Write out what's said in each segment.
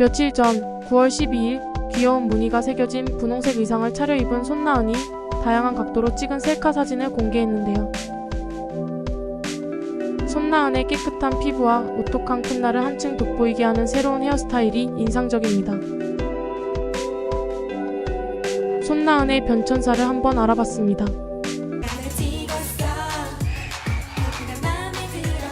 며칠 전 9월 12일 귀여운 무늬가 새겨진 분홍색 의상을 차려입은 손나은이 다양한 각도로 찍은 셀카 사진을 공개했는데요. 손나은의 깨끗한 피부와 오똑한 콧날을 한층 돋보이게 하는 새로운 헤어스타일이 인상적입니다. 손나은의 변천사를 한번 알아봤습니다.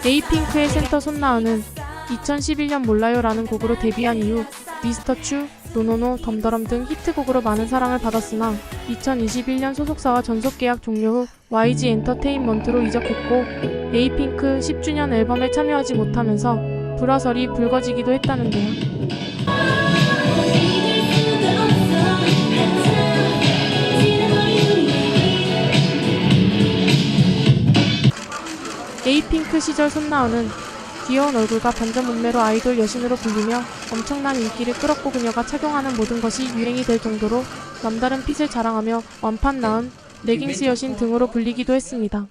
에이핑크의 센터 손나은은 2011년 몰라요라는 곡으로 데뷔한 이후 미스터 추, 노노노, 덤더럼 등 히트곡으로 많은 사랑을 받았으나 2021년 소속사와 전속 계약 종료 후 YG 엔터테인먼트로 이적했고 에이핑크 10주년 앨범에 참여하지 못하면서 불화설이 불거지기도 했다는데요. 에이핑크 시절 손나은은 귀여운 얼굴과 반전 몸매로 아이돌 여신으로 불리며 엄청난 인기를 끌었고 그녀가 착용하는 모든 것이 유행이 될 정도로 남다른 핏을 자랑하며 완판 나은 레깅스 여신 등으로 불리기도 했습니다.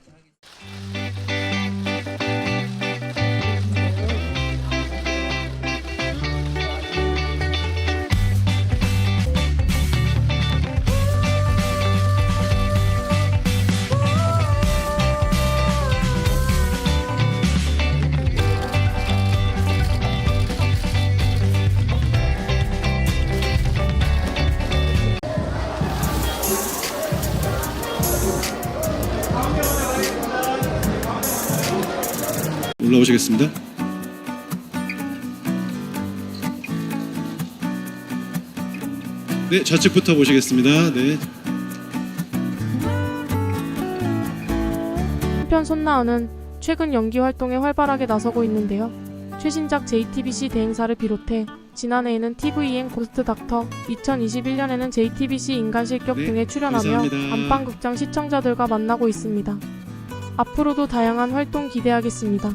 올라오시겠습니다. 네, 좌측부터 보시겠습니다. 네, 한편 손나은은 최근 연기 활동에 활발하게 나서고 있는데요. 최신작 JTBC 대행사를 비롯해 지난해에는 TVN 고스트 닥터, 2021년에는 JTBC 인간 실격 네, 등에 출연하며 감사합니다. 안방극장 시청자들과 만나고 있습니다. 앞으로도 다양한 활동 기대하겠습니다.